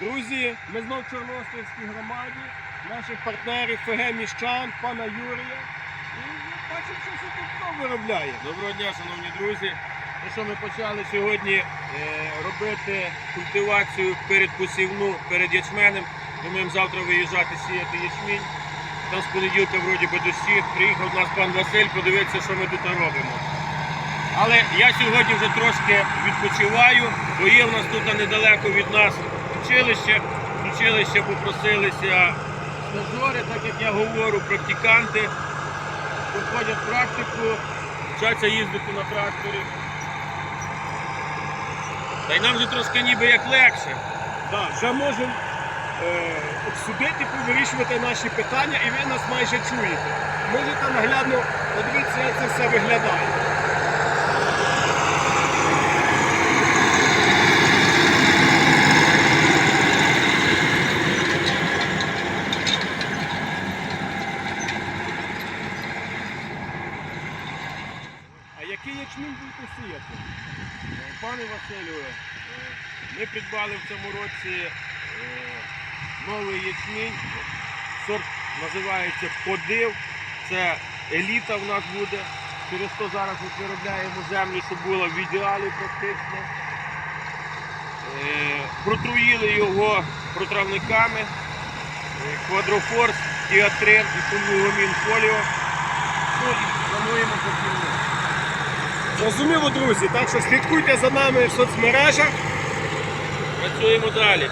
Друзі, ми знов в Чорноостровській громаді, наших партнерів ФГ Міщан, пана Юрія. І бачимо, що це тут знов виробляє. Доброго дня, шановні друзі. Ну що, ми почали сьогодні е, робити культивацію перед посівну, перед ячменем. Думаємо завтра виїжджати сіяти ячмінь. Там з понеділка вроді би дощі. Приїхав нас пан Василь, подивитися, що ми тут робимо. Але я сьогодні вже трошки відпочиваю, бо є в нас тут недалеко від нас училище. З попросилися стажори, так як я говорю, практиканти проходять практику, вчаться їздити на тракторі. Та й нам вже трошки ніби як легше. Да, вже можемо е, обсудити, повирішувати наші питання, і ви нас майже чуєте. Можете наглядно подивитися, як це все виглядає. Який ячмінь будете сіяти? Пане Василю, е, ми придбали в цьому році е, новий ячмінь. Сорт називається Подив. Це еліта в нас буде. Через то зараз ми виробляємо землю, щоб була в ідеалі практично. Е, Протруїли його протравниками. Квадрофорс, діатрин і фоліо. Ну і плануємо посівну. Зрозуміло, друзі, так що слідкуйте за нами в соцмережах. Працюємо далі.